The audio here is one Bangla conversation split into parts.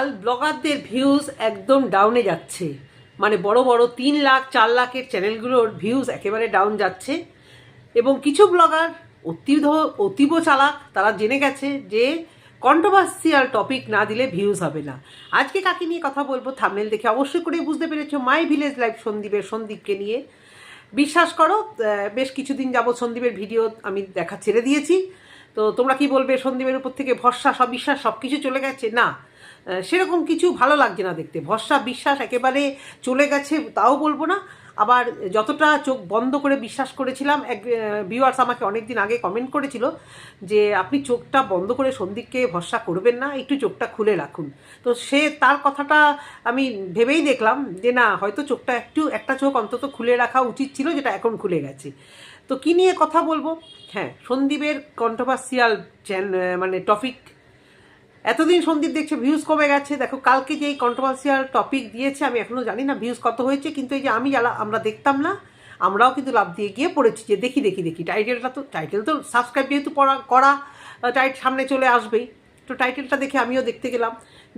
আজকাল ব্লগারদের ভিউজ একদম ডাউনে যাচ্ছে। মানে বড় বড় তিন লাখ, চার লাখের চ্যানেলগুলোর ভিউজ একেবারে ডাউন যাচ্ছে। এবং কিছু ব্লগার অতীব অতীব চালাক, তারা জেনে গেছে যে কন্ট্রোভার্সিয়াল টপিক না দিলে ভিউজ হবে না। আজকে কাকে নিয়ে কথা বলব থামনেল দেখে অবশ্যই করে বুঝতে পেরেছ মাই ভিলেজ লাইফ সন্দীপের, সন্দীপকে নিয়ে। বিশ্বাস করো বেশ কিছুদিন যাবত সন্দীপের ভিডিও আমি দেখা ছেড়ে দিয়েছি। তো তোমরা কি বলবে সন্দীপের উপর থেকে ভরসা সব বিশ্বাস সব কিছু চলে গেছে? না। সেরকম কিছু ভালো লাগছে না দেখতে। ভরসা, বিশ্বাস একেবারে চলে গেছে, তাও বলব না। আবার যতটা চোখ বন্ধ করে বিশ্বাস করেছিলাম, এক ভিউয়ার্স আমাকে অনেক দিন আগে কমেন্ট করেছিল যে, আপনি চোখটা বন্ধ করে সন্দীপকে ভরসা করবেন না, একটু চোখটা খুলে রাখুন। তো সে তার কথাটা আমি ভেবেই দেখলাম যে, না, হয়তো চোখটা একটু, একটা চোখ অন্তত খুলে রাখা উচিত ছিল, যেটা এখন খুলে গেছে। তো কী নিয়ে কথা বলব? হ্যাঁ সন্দীপের কন্ট্রোভার্সিয়াল মানে টপিক এতদিন সন্দীপ দেখছে ভিউজ কমে গেছে। দেখো, কালকে যে এই কন্ট্রোভার্সিয়াল টপিক দিয়েছে, আমি এখনও জানি না ভিউজ কত হয়েছে, কিন্তু এই যে আমি যারা আমরা দেখতাম না, আমরাও কিন্তু লাভ দিয়ে গিয়ে পড়েছি যে দেখি দেখি দেখি। টাইটেলটা তো টাইটেল তো সাবস্ক্রাইব যেহেতু পড়া করা টাইট সামনে চলে আসবেই। তো টাইটেলটা দেখে আমিও দেখতে গেলাম।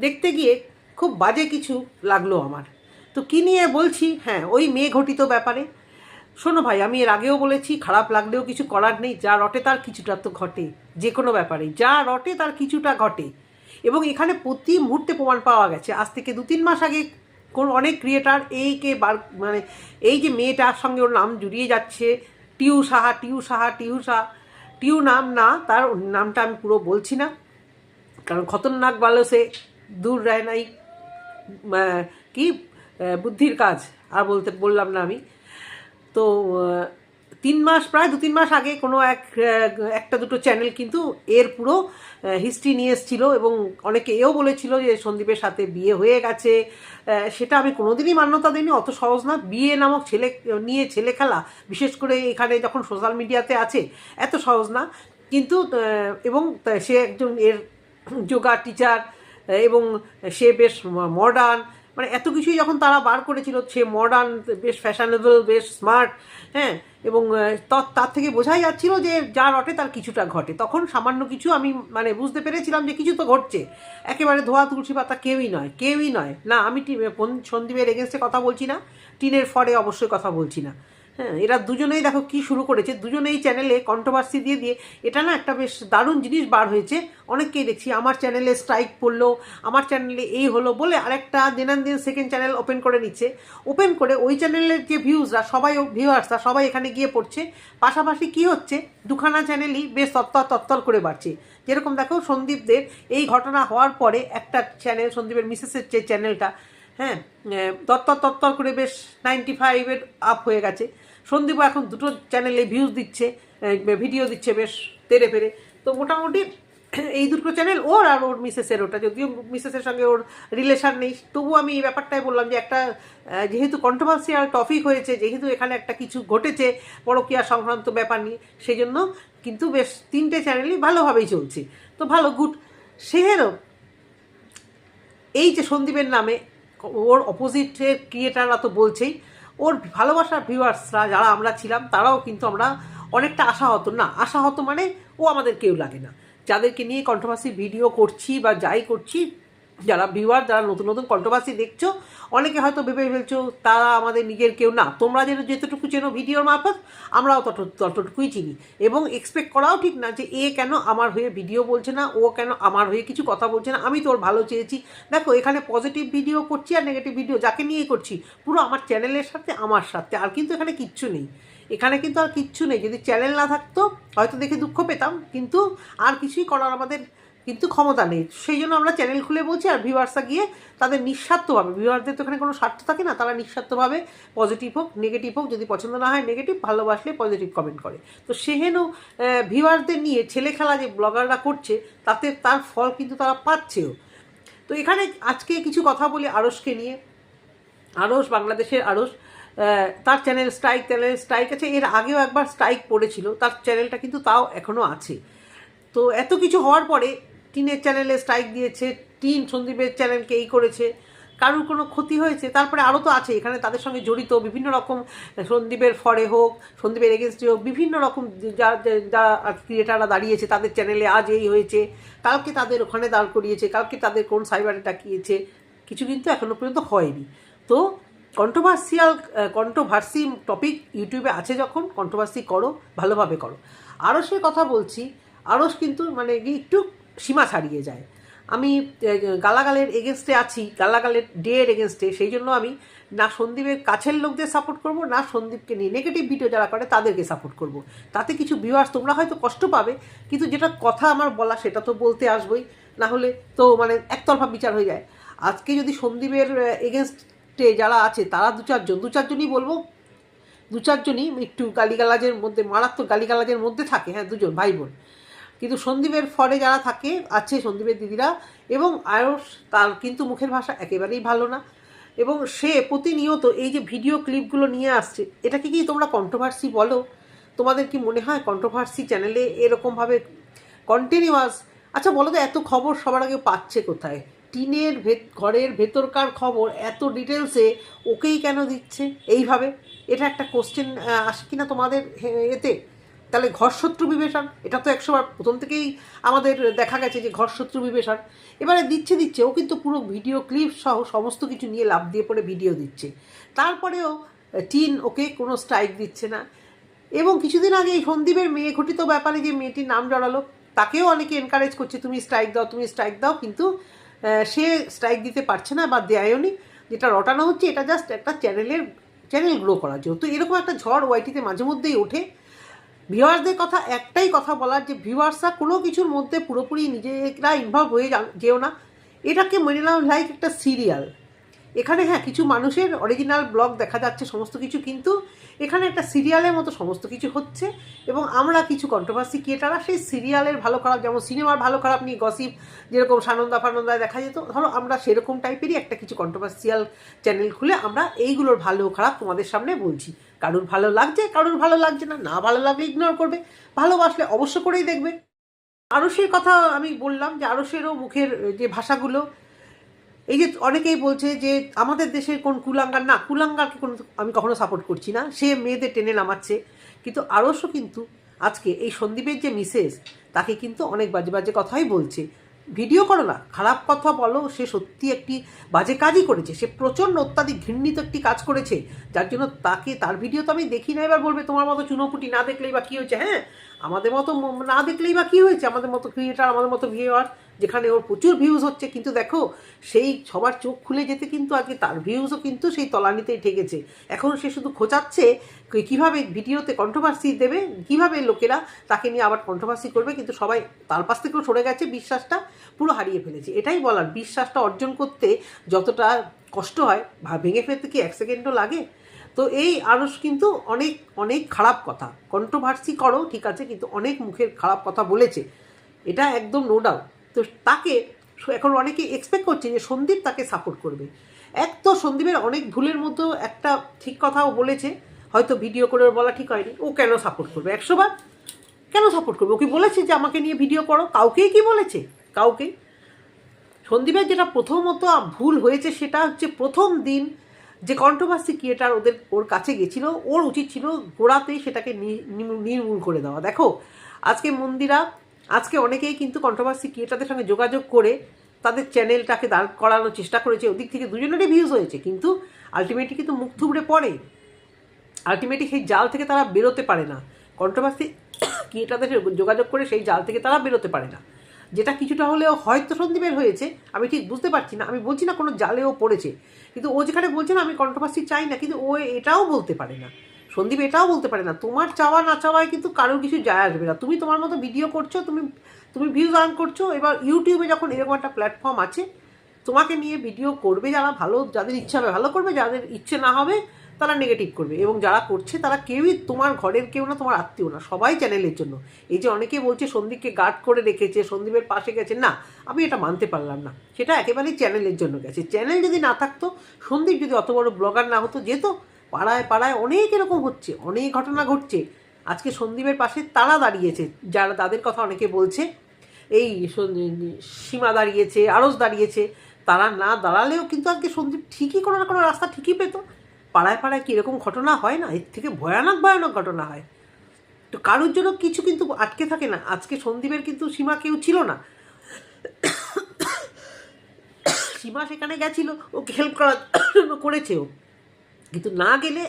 দেখতে গিয়ে খুব বাজে কিছু লাগল আমার। তো কী নিয়ে বলছি? হ্যাঁ ওই মেয়ে ঘটিত ব্যাপারে। শোনো ভাই, আমি এর আগেও বলেছি, খারাপ লাগলেও কিছু করার নেই, যা রটে তার কিছুটা তো ঘটে যে কোনো ব্যাপারে যা রটে তার কিছুটা ঘটে। এবং এখানে প্রতি মুহূর্তে প্রমাণ পাওয়া গেছে। আজ থেকে দু তিন মাস আগে কোন অনেক ক্রিয়েটার এইকে বার মানে এই যে মেয়েটার সঙ্গে ওর নাম জুড়িয়ে যাচ্ছে, টিউ সাহা টিউ সাহা টিউ সাহা, টিউ নাম না, তার নামটা আমি পুরো বলছি না। কারণ খতরনাক ভালো সে দূর রায় নাই কি বুদ্ধির কাজ, আর বলতে বললাম না আমি। তো তিন মাস, প্রায় দু তিন মাস আগে কোনো এক একটা দুটো চ্যানেল কিন্তু এর পুরো হিস্ট্রি নিয়ে এসেছিল এবং অনেকে এও বলেছিল যে সন্দীপের সাথে বিয়ে হয়ে গেছে। সেটা আমি কোনোদিনই মান্যতা দিইনি, অত সহজ না। বিয়ে নামক ছেলে, নিয়ে ছেলে খেলা বিশেষ করে এখানে যখন সোশ্যাল মিডিয়াতে আছে, এত সহজ না। কিন্তু এবং সে একজন এর যোগা টিচার এবং সে বেশ মডার্ন মানে এত কিছুই যখন তারা বার করেছিল, সে মডার্ন বেশ ফ্যাশনেবল বেশ স্মার্ট হ্যাঁ এবং তার থেকে বোঝাই যাচ্ছিল যে যা রটে তার কিছুটা ঘটে। তখন সামান্য কিছু আমি মানে বুঝতে পেরেছিলাম যে কিছু তো ঘটছে। একেবারে ধোয়া তুলসী পাতা কেউই নয় কেউই নয়। না, আমি সন্দীপের এগেনস্টে কথা বলছি না, টিনের ফরে অবশ্যই কথা বলছি না। হ্যাঁ এরা দুজনেই দেখো কি শুরু করেছে। দুজনেই চ্যানেলে কন্ট্রোভার্সি দিয়ে দিয়ে, এটা না একটা বেশ দারুণ জিনিস বার হয়েছে। অনেককেই দেখছি, আমার চ্যানেলে স্ট্রাইক পড়ল, আমার চ্যানেলে এই হলো বলে আরেকটা দিনান দিন সেকেন্ড চ্যানেল ওপেন করে নিচ্ছে। ওপেন করে ওই চ্যানেলের যে ভিউজরা সবাই ভিউয়ার্সরা সবাই এখানে গিয়ে পড়ছে। পাশাপাশি কি হচ্ছে, দুখানা চ্যানেলই বেশ তত্তর তত্তর করে বাড়ছে। যেরকম দেখো সন্দীপদের এই ঘটনা হওয়ার পরে একটা চ্যানেল সন্দীপের মিসেসের যে চ্যানেলটা হ্যাঁ তত্তর তত্তর করে বেশ নাইনটি ফাইভের আপ হয়ে গেছে। সন্দীপও এখন দুটো চ্যানেলে ভিউজ দিচ্ছে ভিডিও দিচ্ছে বেশ তেরে ফেরে তো মোটামুটি এই দুটো চ্যানেল ওর আর ওর মিসেসের ওটা, যদিও মিসেসের সঙ্গে ওর রিলেশান নেই। তবুও আমি এই ব্যাপারটাই বললাম যে একটা যেহেতু কন্ট্রোভার্সিয়াল টপিক হয়েছে, যেহেতু এখানে একটা কিছু ঘটেছে, পরকীয়া সংক্রান্ত ব্যাপার নিয়ে সেই জন্য কিন্তু বেশ তিনটে চ্যানেলই ভালোভাবেই চলছে। তো ভালো গুড সেহেরও এই যে সন্দীপের নামে, ওর অপোজিটের ক্রিয়েটাররা তো বলছেই ওর ভালোবাসার ভিউয়ার্সরা যারা আমরা ছিলাম, তারাও কিন্তু আমরা অনেকটা আশাহত। না, আশাহত মানে ও আমাদের কেউ লাগে না। যাদেরকে নিয়ে কন্ট্রোভার্সি ভিডিও করছি বা যাই করছি যারা ভিউয়ার যারা নতুন নতুন কন্ট্রোভার্সি দেখছ, অনেকে হয়তো ভেবে ফেলছো, তারা আমাদের নিজের কেউ না। তোমরা যেন যেতটুকু চেনো ভিডিওর মারফত, আমরাও তত, ততটুকুই চিনি। এবং এক্সপেক্ট করাও ঠিক না যে এ কেন আমার হয়ে ভিডিও বলছে না, ও কেন আমার হয়ে কিছু কথা বলছে না, আমি তোর ভালো চেয়েছি। দেখো, এখানে পজিটিভ ভিডিও করছি আর নেগেটিভ ভিডিও যাকে নিয়েই করছি, পুরো আমার চ্যানেলের সাথে, আমার সাথে, আর কিন্তু এখানে কিচ্ছু নেই। এখানে কিন্তু আর কিচ্ছু নেই। যদি চ্যানেল না থাকতো, হয়তো দেখে দুঃখ পেতাম, কিন্তু আর কিছুই করার আমাদের কিন্তু ক্ষমতা নেই। সেই জন্য আমরা চ্যানেল খুলে বলছি আর ভিউয়ার্সরা গিয়ে তাদের নিঃস্বার্থভাবে ভিউয়ারদের তো এখানে কোনো স্বার্থ থাকে না, তারা নিঃস্বার্থভাবে পজিটিভ হোক নেগেটিভ হোক, যদি পছন্দ না হয় নেগেটিভ ভালোবাসলে পজিটিভ কমেন্ট করে। তো সেহেন ভিউয়ারদের নিয়ে ছেলে খেলা যে ব্লগাররা করছে, তাতে তার ফল কিন্তু তারা পাচ্ছেও। তো এখানে আজকে কিছু কথা বলি আড়সকে নিয়ে। আড়স বাংলাদেশের আড়স তার চ্যানেল স্ট্রাইক চ্যানেল স্ট্রাইক আছে। এর আগেও একবার স্ট্রাইক পড়েছিল, তার চ্যানেলটা কিন্তু তাও এখনও আছে। তো এত কিছু হওয়ার পরে টিনের চ্যানেলে স্ট্রাইক দিয়েছে, টিন সন্দীপের চ্যানেলকে এই করেছে, কারোর কোনো ক্ষতি হয়েছে? তারপরে আরও তো আছে, এখানে তাদের সঙ্গে জড়িত বিভিন্ন রকম সন্দীপের ফরে হোক, সন্দীপের এগেনস্টে হোক, বিভিন্ন রকম যা যা ক্রিয়েটাররা দাঁড়িয়েছে, তাদের চ্যানেলে আজ এই হয়েছে, কালকে তাদের ওখানে দাঁড় করিয়েছে, কালকে তাদের কোন সাইবারে ডাকিয়েছে, কিছু কিন্তু এখনও পর্যন্ত হয়নি। তো কন্ট্রোভার্সিয়াল কন্ট্রোভার্সি টপিক ইউটিউবে আছে যখন কন্ট্রোভার্সি করো, ভালোভাবে করো। আরও সে কথা বলছি আরও কিন্তু মানে একটু সীমা ছাড়িয়ে যায়। আমি গালাগালের এগেনস্টে আছি, গালাগালের ডে এর এগেনস্টে, সেই জন্য আমি না সন্দীপের কাছের লোকদের সাপোর্ট করব, না সন্দীপকে নিয়ে নেগেটিভ ভিডিও যারা করে তাদেরকে সাপোর্ট করব। তাতে কিছু ভিউয়ার্স তোমরা হয়তো কষ্ট পাবে, কিন্তু যেটা কথা আমার বলা সেটা তো বলতে আসবই, না হলে তো মানে একতরফা বিচার হয়ে যায়। আজকে যদি সন্দীপের এগেনস্টে যারা আছে, তারা দু চারজন, দু চারজনই বলব। দু চারজনই একটু গালিগালাজের মধ্যে, মারাত্মক গালিগালাজের মধ্যে থাকে হ্যাঁ দুজন ভাই বোন কিন্তু সন্দীপের ফরে যারা থাকে, আছে সন্দীপের দিদিরা এবং আয়স তার কিন্তু মুখের ভাষা একেবারেই ভালো না। এবং সে প্রতিনিয়ত এই যে ভিডিও ক্লিপগুলো নিয়ে আসছে, এটাকে কি তোমরা কন্ট্রোভার্সি বলো? তোমাদের কি মনে হয় কন্ট্রোভার্সি চ্যানেলে এরকমভাবে কন্টিনিউয়াস আচ্ছা বলো তো, এত খবর সবার আগে পাচ্ছে কোথায়? টিনের ভেত ঘরের ভেতরকার খবর এত ডিটেলসে ওকেই কেন দিচ্ছে? এইভাবে? এটা একটা কোশ্চেন আসে কিনা তোমাদের এতে? তাহলে ঘরশত্রু বিবেচন এটা তো একশোবার প্রথম থেকেই আমাদের দেখা গেছে যে ঘরশত্রু বিবেচন এবারে দিচ্ছে দিচ্ছে। ও কিন্তু পুরো ভিডিও ক্লিপ সহ সমস্ত কিছু নিয়ে লাভ দিয়ে পড়ে ভিডিও দিচ্ছে। তারপরেও টিন ওকে কোনো স্ট্রাইক দিচ্ছে না। এবং কিছুদিন আগে এই সন্দীপের মেয়ে ঘটিত ব্যাপারে যে মেয়েটির নাম জড়ালো, তাকেও অনেকে এনকারেজ করছে, তুমি স্ট্রাইক দাও, তুমি স্ট্রাইক দাও। কিন্তু সে স্ট্রাইক দিতে পারছে না বা দেয়নি যেটা রটানো হচ্ছে, এটা জাস্ট একটা চ্যানেলের চ্যানেল গ্রো করার জন্য। তো এরকম একটা ঝড় ওয়াইটিতে মাঝে মধ্যেই ওঠে। ভিউয়ার্সদের কথা একটাই কথা বলার, যে ভিউয়ার্সরা কোনো কিছুর মধ্যে পুরোপুরি নিজেরা ইনভলভ হয়ে যেও না। এটাকে মেনে নাও লাইক একটা সিরিয়াল এখানে হ্যাঁ কিছু মানুষের অরিজিনাল ব্লগ দেখা যাচ্ছে, সমস্ত কিছু, কিন্তু এখানে একটা সিরিয়ালের মতো সমস্ত কিছু হচ্ছে এবং আমরা কিছু কন্ট্রোভার্সি ক্রিয়েটাররা সেই সিরিয়ালের ভালো খারাপ, যেমন সিনেমার ভালো খারাপ নিয়ে গসিপ যেরকম সানন্দা ফানন্দায় দেখা যেত, ধরো আমরা সেরকম টাইপেরই একটা কিছু কন্ট্রোভার্সিয়াল চ্যানেল খুলে আমরা এইগুলোর ভালো খারাপ তোমাদের সামনে বলছি। কারোর ভালো লাগছে, কারুর ভালো লাগছে না না ভালো লাগলে ইগনোর করবে। ভালোবাসলে অবশ্য করেই দেখবে। আরসের কথা আমি বললাম যে আরসেরও মুখের যে ভাষাগুলো, এই যে অনেকেই বলছে যে, আমাদের দেশের কোন কুলাঙ্গার, না, কুলাঙ্গারকে কোনো, আমি কখনো সাপোর্ট করছি না, সে মেয়েদের টেনে নামাচ্ছে। কিন্তু আরসও কিন্তু আজকে এই সন্দীপের যে মিসেস তাকে কিন্তু অনেক বাজে বাজে কথাই বলছে। ভিডিও করো না, খারাপ কথা বলো, সে সত্যি একটি বাজে কাজই করেছে, সে প্রচণ্ড অত্যাধিক ঘৃণিত একটি কাজ করেছে, যার জন্য তাকে, তার ভিডিও তো আমি দেখি না, এবার বলবে তোমার মতো চুনোপুটি না দেখলেই বা কী হয়েছে হ্যাঁ? আমাদের মতো না দেখলেই বা কী হয়েছে? আমাদের মতো ক্রিয়েটার আমাদের মতো ভিউয়ার যেখানে ওর প্রচুর ভিউজ হচ্ছে। কিন্তু দেখো, সেই সবার চোখ খুলে যেতে কিন্তু আজকে তার ভিউজও কিন্তু সেই তলানিতেই ঠেকেছে। এখন সে শুধু খোঁচাচ্ছে কীভাবে ভিডিওতে কন্ট্রোভার্সি দেবে, কীভাবে লোকেরা তাকে নিয়ে আবার কন্ট্রোভার্সি করবে, কিন্তু সবাই তার পাশ থেকেও সরে গেছে, বিশ্বাসটা পুরো হারিয়ে ফেলেছে। এটাই বলার, বিশ্বাসটা অর্জন করতে যতটা কষ্ট হয় ভেঙে ফেলতে কি এক সেকেন্ডও লাগে? তো এই আরস কিন্তু অনেক অনেক খারাপ কথা। কন্ট্রোভার্সি করো, ঠিক আছে, কিন্তু অনেক মুখের খারাপ কথা বলেছে। এটা একদম নো ডাউট তো তাকে, এখন অনেকে এক্সপেক্ট করছে যে সন্দীপ তাকে সাপোর্ট করবে। এক তো সন্দীপের অনেক ভুলের মতো একটা ঠিক কথাও বলেছে। হয়তো ভিডিও করে বলা ঠিক হয়নি। ও কেন সাপোর্ট করবে? একশো বার কেন সাপোর্ট করবে? ওকে বলেছে যে আমাকে নিয়ে ভিডিও করো? কাউকেই কি বলেছে? কাউকে? সন্দীপের যেটা প্রথমত ভুল হয়েছে সেটা হচ্ছে প্রথম দিন যে কন্ট্রোভার্সি ক্রিয়েটার ওদের ওর কাছে গেছিল, ওর উচিত ছিল গোড়াতেই সেটাকে নির্মূল করে দেওয়া। দেখো, আজকে মন্দিরা, আজকে অনেকেই কিন্তু কন্ট্রোভার্সি ক্রিয়েটারদের সঙ্গে যোগাযোগ করে তাদের চ্যানেলটাকে দাঁড় করানোর চেষ্টা করেছে। ওদিক থেকে দুজনেরই ভিউজ হয়েছে, কিন্তু আলটিমেটলি কিন্তু মুখ থুবড়ে পড়ে। আলটিমেটলি সেই জাল থেকে তারা বেরোতে পারে না। কন্ট্রোভার্সি ক্রিয়েটারদের যোগাযোগ করে সেই জাল থেকে তারা বেরোতে পারে না। যেটা কিছুটা হলেও হয়তো সন্দীপের হয়েছে, আমি ঠিক বুঝতে পারছি না, আমি বলছি না কোনো জালেও পড়েছে, কিন্তু ও যেখানে বলছে না, আমি কন্ট্রোভার্সি চাই না, কিন্তু ও এটাও বলতে পারে না। সন্দীপ এটাও বলতে পারে না, তোমার চাওয়া না চাওয়ায় কিন্তু কারোর কিছু যায় আসবে না। তুমি তোমার মতো ভিডিও করছ, তুমি তুমি ভিউজ আর্ন করছ, এবার ইউটিউবে যখন এরকম একটা প্ল্যাটফর্ম আছে, তোমাকে নিয়ে ভিডিও করবে যারা ভালো, যাদের ইচ্ছা হবে ভালো করবে, যাদের ইচ্ছে না হবে তারা নেগেটিভ করবে। এবং যারা করছে, তারা কেউই তোমার ঘরের কেউ না, তোমার আত্মীয় না। সবাই চ্যানেলের জন্য। এই যে অনেকে বলছে, সন্দীপকে গার্ড করে রেখেছে, সন্দীপের পাশে গেছে, না, আমি এটা মানতে পারলাম না। সেটা একেবারেই চ্যানেলের জন্য গেছে। চ্যানেল যদি না থাকতো, সন্দীপ যদি অত বড় ব্লগার না হতো, যেত, পাড়ায় পাড়ায় অনেক এরকম হচ্ছে, অনেক ঘটনা ঘটছে। আজকে সন্দীপের পাশে তারা দাঁড়িয়েছে, যারা তাদের কথা অনেকে বলছে, এই সীমা দাঁড়িয়েছে আরস দাঁড়িয়েছে, তারা না দাঁড়ালেও কিন্তু আজকে সন্দীপ ঠিকই কোনো না কোনো রাস্তা ঠিকই পেতো। পাড়ায় পাড়ায় কীরকম ঘটনা হয় না? এর থেকে ভয়ানক ভয়ানক ঘটনা হয়। তো কারোর জন্য কিছু কিন্তু আটকে থাকে না। আজকে সন্দীপের কিন্তু সীমা কেউ ছিল না। সীমা সেখানে গেছিল। ওকে হেল্প করার জন্য করেছেও কিন্তু না গেলে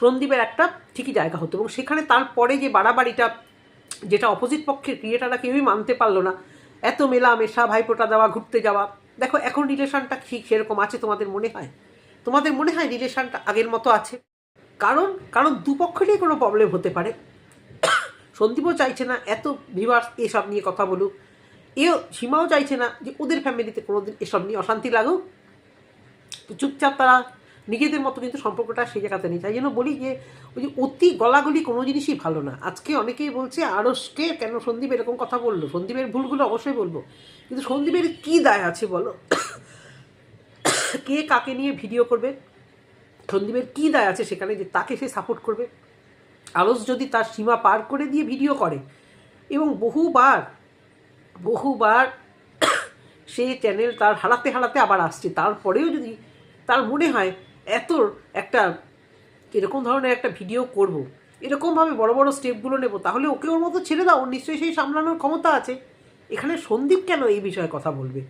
সন্দীপের একটা ঠিকই জায়গা হতো এবং সেখানে তারপরে যে বাড়াবাড়িটা, যেটা অপোজিট পক্ষের ক্রিয়েটাররা কেউই মানতে পারল না। এত মেলা মেশা ভাইফোঁটা দেওয়া, ঘুরতে যাওয়া। দেখো, এখন রিলেশনটা ঠিক সেরকম আছে তোমাদের মনে হয়? তোমাদের মনে হয় রিলেশনটা আগের মতো আছে? কারণ কারণ দুপক্ষেরই কোনো প্রবলেম হতে পারে। সন্দীপও চাইছে না, এত ভিভার্স এসব নিয়ে কথা বলুক। এও, সীমাও চাইছে না যে ওদের ফ্যামিলিতে কোনোদিন এসব নিয়ে অশান্তি লাগুক। তো চুপচাপ তারা নিজেদের মতো কিন্তু সম্পর্কটা সেই জায়গাতে নেই। তাই জন্য বলি যে, ওই যে অতি গলাগলি কোনো জিনিসই ভালো না। আজকে অনেকেই বলছে আরসকে কেন সন্দীপ এরকম কথা বলল? সন্দীপের ভুলগুলো অবশ্যই বলব। কিন্তু সন্দীপের কী দায় আছে বলো? কে কাকে নিয়ে ভিডিও করবে? সন্দীপের কী দায় আছে সেখানে যে তাকে সে সাপোর্ট করবে? আরস যদি তার সীমা পার করে দিয়ে ভিডিও করে, এবং বহুবার বহুবার সে চ্যানেল তার হারাতে হারাতে আবার আসছে, তারপরেও যদি তার মনে হয় এত একটা এরকম ধরনের একটা ভিডিও করব। এরকমভাবে বড় বড় স্টেপগুলো নেব, তাহলে ওকে ওর মতো ছেড়ে দাও, নিশ্চয়ই সেই সামলানোর ক্ষমতা আছে। এখানে সন্দীপ কেন এই বিষয়ে কথা বলবে?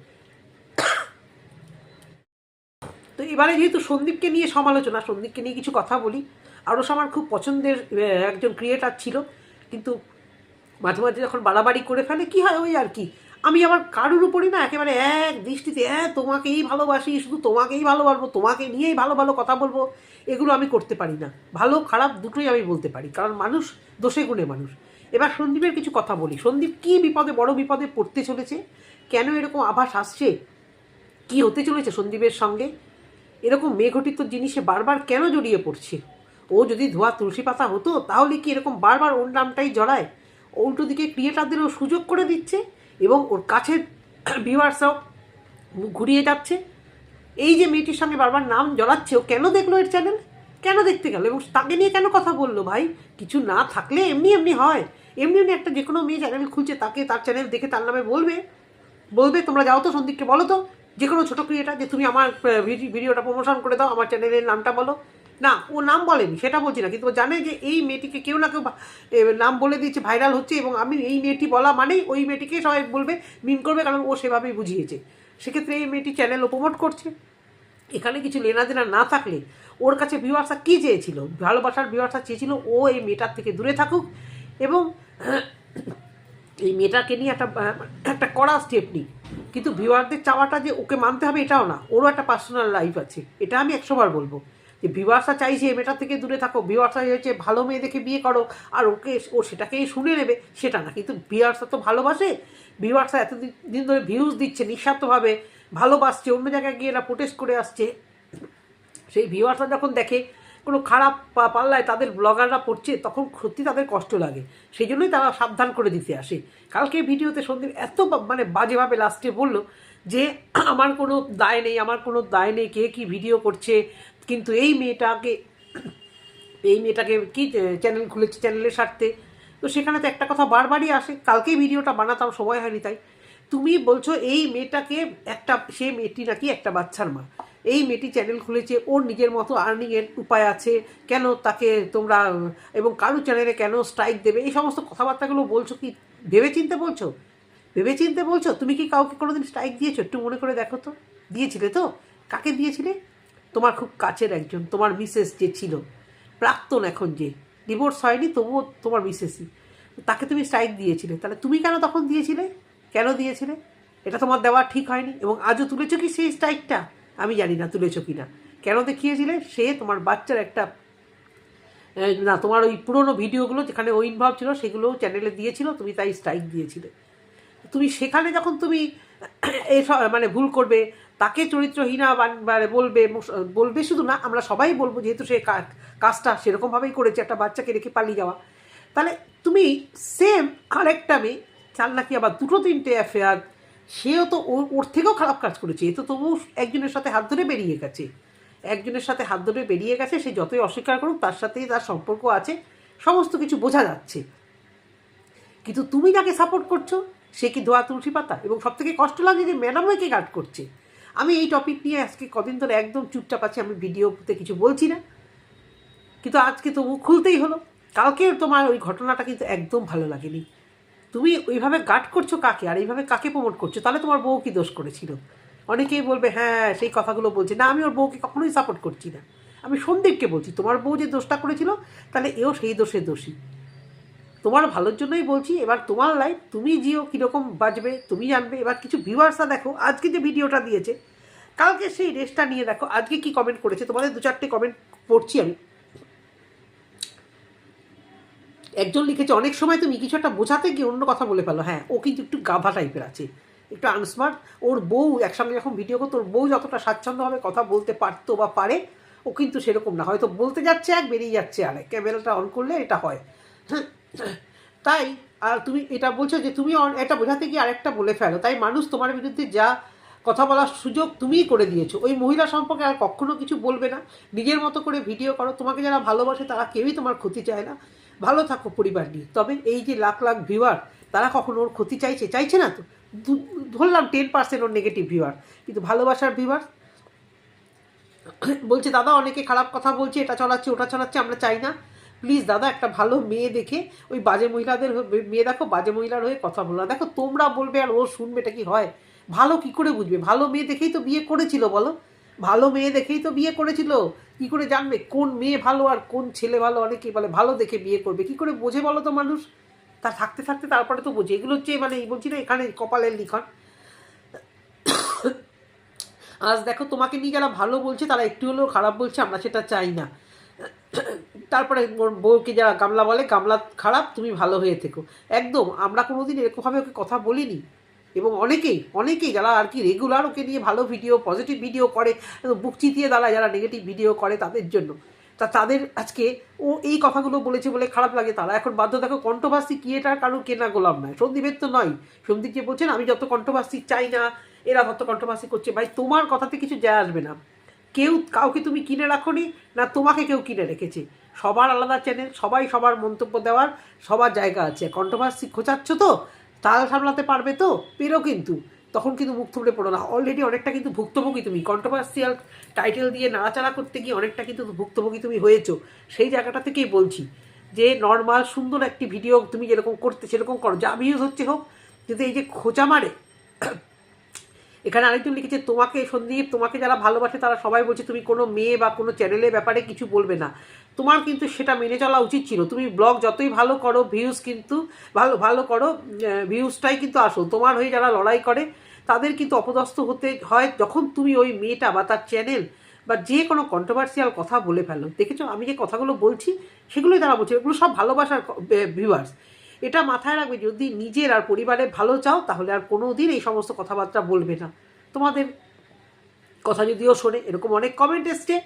তো এবারে যেহেতু সন্দীপকে নিয়ে সমালোচনা, সন্দীপকে নিয়ে কিছু কথা বলি আরও আমার খুব পছন্দের একজন ক্রিয়েটার ছিল, কিন্তু মাঝে মাঝে যখন বাড়াবাড়ি করে ফেলে, কি হয় ওই আর কি, আমি আবার কারুর উপরই না একেবারে এক দৃষ্টিতে হ্যাঁ তোমাকেই ভালোবাসি, শুধু তোমাকেই ভালোবাসবো, তোমাকে নিয়েই ভালো ভালো কথা বলব, এগুলো আমি করতে পারি না। ভালো, খারাপ দুটোই আমি বলতে পারি, কারণ মানুষ দোষে গুণে মানুষ। এবার সন্দীপের কিছু কথা বলি। সন্দীপ কী বিপদে, বড় বিপদে পড়তে চলেছে? কেন এরকম আভাস আসছে? কি হতে চলেছে সন্দীপের সঙ্গে? এরকম মেঘটিত জিনিসে বারবার কেন জড়িয়ে পড়ছে ও যদি ধোয়া তুলসী পাতা হতো, তাহলে কি এরকম বারবার ওর নামটাই জড়ায়? উল্টো দিকে ক্রিয়েটারদেরও সুযোগ করে দিচ্ছে এবং ওর কাছের ভিউয়ার্সরাও ঘুরিয়ে যাচ্ছে। এই যে মেয়েটির সঙ্গে বারবার নাম জড়াচ্ছে, ও কেন দেখল এর চ্যানেল কেন দেখতে গেল? এবং তাকে নিয়ে কেন কথা বলল ভাই? কিছু না থাকলে এমনি এমনি হয়। এমনি এমনি একটা যে কোনো মেয়ে চ্যানেল খুলছে, তাকে তার চ্যানেল দেখে তার নামে বলবে। বলবে, তোমরা যাও তো সন্দীপকে বলো তো। যে কোনো ছোটো ক্রিয়েটার যে তুমি আমার ভিডিওটা প্রমোশন করে দাও, আমার চ্যানেলের নামটা বলো। না, ও নাম বলেনি, সেটা বলছি না, কিন্তু জানে যে এই মেয়েটিকে কেউ না কেউ নাম বলে দিয়েছে ভাইরাল হচ্ছে, এবং আমি এই মেয়েটি বলা মানেই ওই মেয়েটিকে সবাই বলবে মিন করবে, কারণ ও সেভাবেই বুঝিয়েছে। সেক্ষেত্রে এই মেয়েটি চ্যানেল ও প্রমোট করছে। এখানে কিছু লেনা দেনা না থাকলে ওর কাছে ভিউয়ার্সা কী চেয়েছিল? ভালোবাসার ভিউয়ার্সা চেয়েছিল ও এই মেয়েটার থেকে দূরে থাকুক, এবং এই মেয়েটাকে নিয়ে একটা একটা কড়া স্টেপ নিই কিন্তু ভিউয়ারদের চাওয়াটা যে ওকে মানতে হবে এটাও না। ওরও একটা পার্সোনাল লাইফ আছে। এটা আমি একশোবার বলব। যে ভিউয়ার্সা চাইছে এই মেয়েটার থেকে দূরে থাকো। ভিউয়ার্সা হচ্ছে ভালো মেয়ে দেখে বিয়ে করো। আর ওকে, ও সেটাকেই শুনে নেবে, সেটা না। কিন্তু ভিউয়ার্সা তো ভালোবাসে। ভিউয়ার্সা এতদিন দিন ধরে ভিউজ দিচ্ছে নিঃস্বার্থভাবে, ভালোবাসছে, অন্য জায়গায় গিয়ে এরা প্রোটেস্ট করে আসছে। সেই ভিউয়ার্সরা যখন দেখে কোনো খারাপ পাল্লায় তাদের ব্লগাররা পড়ছে, তখন সত্যি তাদের কষ্ট লাগে। সেই জন্যই তারা সাবধান করে দিতে আসে। কালকে ভিডিওতে সন্দীপ এত মানে বাজেভাবে লাস্টে বলল যে, আমার কোনো দায় নেই, আমার কোনো দায় নেই, কে কী ভিডিও করছে, কিন্তু এই মেয়েটাকে এই মেয়েটাকে কি চ্যানেল খুলেছে, চ্যানেলের স্বার্থে। তো সেখানে তো একটা কথা বারবারই আসে, কালকেই ভিডিওটা বানাতাম, সময় হয়নি তাই। তুমি বলছো এই মেয়েটাকে একটা, সে মেয়েটি নাকি একটা বাচ্চার মা। এই মেয়েটি চ্যানেল খুলেছে, ওর নিজের মতো আর্নিংয়ের উপায় আছে, কেন তাকে তোমরা, এবং কারও চ্যানেলে কেন স্ট্রাইক দেবে? এই সমস্ত কথাবার্তাগুলো বলছো কি? ভেবে চিনতে বলছো? ভেবে চিনতে বলছো? তুমি কি কাউকে কোনোদিন স্ট্রাইক দিয়েছ? একটু মনে করে দেখো তো। দিয়েছিলে তো? কাকে দিয়েছিলে? তোমার খুব কাছের একজন, তোমার মিসেস যে ছিল, প্রাক্তন এখন যে। ডিভোর্স হয়নি, তবুও তোমার মিসেসই তাকে তুমি স্ট্রাইক দিয়েছিলে। তাহলে তুমি কেন তখন দিয়েছিলে? কেন দিয়েছিলে? এটা তোমার দেওয়া ঠিক হয়নি, এবং আজও তুলেছো কি সেই স্ট্রাইকটা আমি জানি না, তুলেছো কি না কেন দেখিয়েছিলে? সে তোমার বাচ্চার একটা না, তোমার ওই পুরোনো ভিডিওগুলো যেখানে ও ইনভলভ ছিল, সেগুলোও চ্যানেলে দিয়েছিল, তুমি তাই স্ট্রাইক দিয়েছিলে। তুমি সেখানে যখন তুমি এসব মানে ভুল করবে, তাকে চরিত্রহীনা মানে বলবে বলবে শুধু না, আমরা সবাই বলব যেহেতু সে কাজটা সেরকমভাবেই করেছে, একটা বাচ্চাকে রেখে পালিয়ে যাওয়া। তাহলে তুমি সেম আরেকটা মেয়ে, চাল নাকি আবার দুটো তিনটে অ্যাফেয়ার সেও তো ওর থেকেও খারাপ কাজ করেছে। এ তো তবু একজনের সাথে হাত ধরে বেরিয়ে গেছে। একজনের সাথে হাত ধরে বেরিয়ে গেছে, সে যতই অস্বীকার করুক, তার সাথেই তার সম্পর্ক আছে, সমস্ত কিছু বোঝা যাচ্ছে। কিন্তু তুমি যাকে সাপোর্ট করছ, সে কি ধোয়া তুলসী পাতা? এবং সব থেকে কষ্ট লাগে যে ম্যাডামকে গার্ড করছে। আমি এই টপিক নিয়ে আজকে কদিন ধরে একদম চুপচাপ আছি, আমি ভিডিওতে কিছু বলছি না। কিন্তু আজকে তবু খুলতেই হলো। কালকে তোমার ওই ঘটনাটা কিন্তু একদম ভালো লাগেনি। তুমি ওইভাবে গার্ড করছ কাকে? আর এইভাবে কাকে প্রমোট করছ? তাহলে তোমার বউ কি দোষ করেছিল? অনেকেই বলবে হ্যাঁ সেই কথাগুলো বলছে। না, আমি ওর বউকে কখনোই সাপোর্ট করছি না। আমি সন্দীপকে বলছি, তোমার বউ যে দোষটা করেছিল, তাহলে এও সেই দোষে দোষী। তোমার ভালোর জন্যই বলছি, এবার তোমার লাইফ তুমি জিও কীরকম বাজবে, তুমি জানবে। এবার কিছু ভিউয়ার্সরা দেখো, আজকে যে ভিডিওটা দিয়েছে, কালকে সেই রেসটা নিয়ে দেখো, আজকে কি কমেন্ট করেছে? তোমাদের দু চারটে কমেন্ট পড়ছি আমি। একজন লিখেছে, অনেক সময় তুমি কিছু একটা বোঝাতে গিয়ে অন্য কথা বলে ফেলো। হ্যাঁ ও কিন্তু একটু গাভা টাইপের আছে, একটু আনস্মার্ট ওর বউ একসঙ্গে যখন ভিডিও করতো, ওর বউ যতটা স্বাচ্ছন্দ্যভাবে কথা বলতে পারতো বা পারে, ও কিন্তু সেরকম না। হয়তো বলতে যাচ্ছে এক, বেরিয়ে যাচ্ছে আর ক্যামেরাটা অন করলে এটা হয়। তাই, আর তুমি এটা বলছো যে তুমি এটা বোঝাতে গিয়ে আরেকটা বলে ফেলো। তাই মানুষ তোমার বিরুদ্ধে যা কথা বলার সুযোগ তুমিই করে দিয়েছ। ওই মহিলা সম্পর্কে আর কখনো কিছু বলবে না। নিজের মতো করে ভিডিও করো। তোমাকে যারা ভালোবাসে তারা কেউই তোমার ক্ষতি চায় না। ভালো থাকো পরিবার নিয়ে। তবে এই যে লাখ লাখ ভিউয়ার তারা কখনো ওর ক্ষতি চাইছে? চাইছে না তো? ধরলাম টেন পার্সেন্ট ওর নেগেটিভ ভিউয়ার কিন্তু ভালোবাসার ভিউয়ার বলছে, দাদা, অনেকে খারাপ কথা বলছে, এটা চলাচ্ছে, ওটা চলাচ্ছে, আমরা চাই না। প্লিজ দাদা, একটা ভালো মেয়ে দেখে, ওই বাজে মহিলাদের মেয়ে দেখো, বাজে মহিলার হয়ে কথা বলো দেখো, তোমরা বলবে আর ও শুনবে, এটা কি হয়? ভালো কি করে বুঝবে? ভালো মেয়ে দেখেই তো বিয়ে করেছিল, বলো। ভালো মেয়ে দেখেই তো বিয়ে করেছিল। কি করে জানবে? কোন মেয়ে ভালো আর কোন ছেলে ভালো? অনেকেই বলে, ভালো দেখে বিয়ে করবে। কি করে বোঝে বলো তো মানুষ? তা থাকতে থাকতে তারপরে তো বোঝে। এগুলো হচ্ছে মানে এই বলছি না, এখানে কপালের লিখন। আজ দেখো তোমাকে নিয়ে যারা ভালো বলছে, তারা একটু হলেও খারাপ বলছে, আমরা সেটা চাই না। তারপরে বউকে যারা গামলা বলে, গামলা খারাপ, তুমি ভালো হয়ে থেকো। একদম, আমরা কোনোদিন এরকমভাবে ওকে কথা বলিনি। এবং অনেকেই অনেকেই যারা আর কি রেগুলার ওকে নিয়ে ভালো ভিডিও পজিটিভ ভিডিও করে, বুক চিতিয়ে দাঁড়ায় যারা নেগেটিভ ভিডিও করে তাদের জন্য। তা তাদের আজকে ও এই কথাগুলো বলেছে বলে খারাপ লাগে তারা। এখন বাধ্য দেখো কণ্ঠভাষী কি এটা কারও কেনা গোলাম নয়। সন্দীপের তো নয়। সন্দীপ যে বলছেন, আমি যত কণ্ঠভাষী চাই না, এরা তত কণ্ঠভাষী করছে। ভাই, তোমার কথাতে কিছু যায় আসবে না। কেউ, কাউকে তুমি কিনে রাখোনি, না তোমাকে কেউ কিনে রেখেছে। সবার আলাদা চ্যানেল সবাই সবার মন্তব্য দেওয়ার সবার জায়গা আছে। কন্ট্রোভার্সি খোঁচাচ্ছ তো তাল সামলাতে পারবে তো? পেরো কিন্তু। তখন কিন্তু মুখ থুবড়ে পড়ো না। অলরেডি অনেকটা কিন্তু ভুক্তভোগী তুমি। কন্ট্রোভার্সিয়াল টাইটেল দিয়ে নাড়াচাড়া করতে গিয়ে অনেকটা কিন্তু ভুক্তভোগী তুমি হয়েছো। সেই জায়গাটা থেকেই বলছি যে নর্মাল সুন্দর একটি ভিডিও তুমি যেরকম করতে, সেরকম করো। যা ভিউজ হচ্ছে হোক, কিন্তু এই যে খোঁচা মারে এখানে আরেকজন লিখেছে, তোমাকে সন্দীপ, তোমাকে যারা ভালোবাসে তারা সবাই বলছে তুমি কোনো মেয়ে বা কোনো চ্যানেলের ব্যাপারে কিছু বলবে না। তোমার কিন্তু সেটা মেনে চলা উচিত ছিল। তুমি ব্লগ যতই ভালো করো ভিউজ কিন্তু ভালো ভালো করো ভিউজটাই কিন্তু আসো তোমার হয়ে যারা লড়াই করে, তাদের কিন্তু অপদস্থ হতে হয় যখন তুমি ওই মেয়েটা বা তার চ্যানেল বা যে কোনো কন্ট্রোভার্সিয়াল কথা বলে ফেলো। দেখেছ? আমি যে কথাগুলো বলছি, সেগুলোই তারা বলছে। এগুলো সব ভালোবাসার ভিউয়ার্স এটা মাথায় রাখবে, যদি নিজের আর পরিবারের ভালো চাও, তাহলে আর কোনো দিন এই সমস্ত কথাবার্তা বলবে না। তোমাদের কথা যদিও শোনে, এরকম অনেক কমেন্ট এসছে।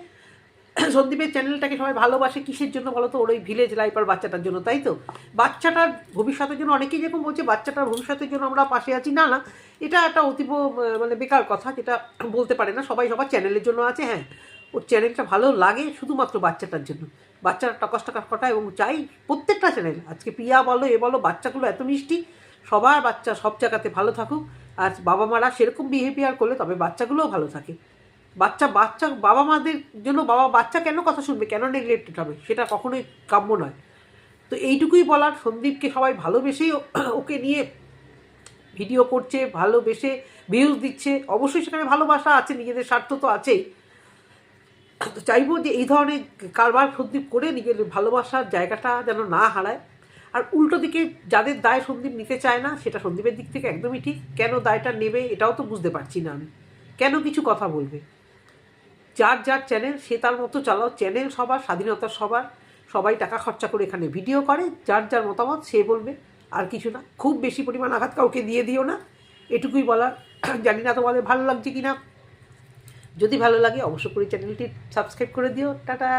সন্দীপের চ্যানেলটাকে সবাই ভালোবাসে, কিসের জন্য বলো তো? ওর ওই ভিলেজ লাইফ আর বাচ্চাটার জন্য, তাই তো? বাচ্চাটার ভবিষ্যতের জন্য অনেকেই যেরকম বলছে, বাচ্চাটার ভবিষ্যতের জন্য আমরা পাশে আছি। না না, এটা একটা অতীব মানে বেকার কথা যেটা বলতে পারে না। সবাই সবার চ্যানেলের জন্য আছে হ্যাঁ। ওর চ্যানেলটা ভালো লাগে শুধুমাত্র বাচ্চাটার জন্য। বাচ্চার টকাস টাকা কটা এবং চাই প্রত্যেকটা চ্যানেল। আজকে প্রিয়া বলো, এ বলো, বাচ্চাগুলো এত মিষ্টি। সবার বাচ্চা সব জায়গাতে ভালো থাকুক। আর বাবা মারা সেরকম বিহেভিয়ার করলে তবে বাচ্চাগুলোও ভালো থাকে। বাচ্চা বাচ্চা, বাবা মাদের জন্য বাবা, বাচ্চা কেন কথা শুনবে? কেন নেগলেক্টেড হবে? সেটা কখনোই কাম্য নয়। তো এইটুকুই বলার। সন্দীপকে সবাই ভালোবেসেই ওকে নিয়ে ভিডিও করছে, ভালোবেসে ভিউজ দিচ্ছে। অবশ্যই সেখানে ভালোবাসা আছে, নিজেদের স্বার্থ তো আছেই। চাইব যে এই ধরনের কারবার সন্দীপ করে নিজের ভালোবাসার জায়গাটা যেন না হারায়। আর উল্টো দিকে যাদের দায় সন্দীপ নিতে চায় না, সেটা সন্দীপের দিক থেকে একদমই ঠিক। কেন দায়টা নেবে এটাও তো বুঝতে পারছি না আমি। কেন কিছু কথা বলবে? যার যার চ্যানেল সে তার মতো চালাও। চ্যানেল সবার, স্বাধীনতা সবার। সবাই টাকা খরচা করে এখানে ভিডিও করে। যার যার মতামত, সে বলবে। আর কিছু না। খুব বেশি পরিমাণ আঘাত কাউকে দিয়ে দিও না। এটুকুই বলার। জানি না তোমাদের ভালো লাগছে কি না যদি ভালো লাগে অবশ্য করে চ্যানেলটি সাবস্ক্রাইব করে দিও। টাটা!